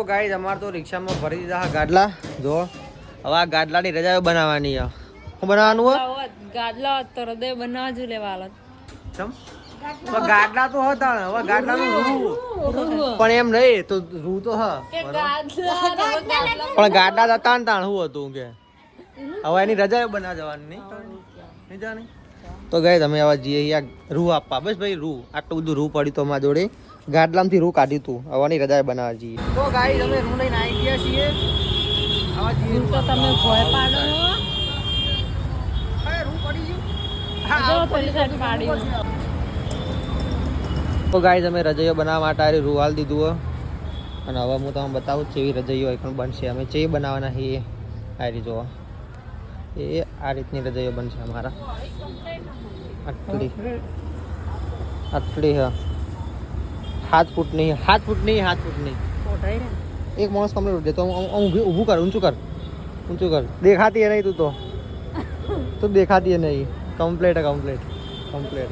તો ગાઈઝ અમારે તો રિક્ષામાં ભરી દીધા ગાડલા. જો હવે આ ગાડલાની રજાઓ બનાવવાની છે. શું બનાવવાનું હોય? ગાદલા તો હૃદય બનાવવા જ લેવા ચમ? તો ગાડલા તો હતા હવે ગાડલાનું રૂ. પણ એમ નહીં તો રૂ તો હ. પણ ગાડલા તો તાણ તાણ શું હતું કે? હવે એની રજાઓ બનાવવા જવાની નહીં નહીં જવાની તો ગઈ તમે આવા જઈએ યાર રૂ આપવા. બસ ભાઈ રૂ. આટલું બધું રૂ પડ્યું તો અમારા જોડે. ગાડલામાંથી રૂ કાઢ્યું તું. હવાની રજાએ બનાવવા જઈએ. તો ગાઈ તમે રૂ લઈને આવી ગયા છીએ. આવા જઈએ તો તમે ભોય પાડો અરે, રૂ પડી ગયું. હા પેલી સાઈડ પાડી તો ગાઈઝ અમે રજૈયો બનાવવા માટે આ રૂ હાલ દીધું હો. અને હવે હું તમને બતાવું કેવી રજાઈઓ પણ બનશે. અમે ચેવી બનાવવાના છીએ આ રીતે જોવા. એ આ રીતની રજૈયો બનશે અમારા. આટલી. આટલી હા. સાત ફૂટ સાત હાથ ફૂટ નહીં એક માણસ કમરે દે તો ઊભી- ઊભું કર ઊંચું કર ઊંચું કર. દેખાતી નહીં તું તો. તું દેખાતી હે નહીં. Complete complete. કમ્પ્લેટ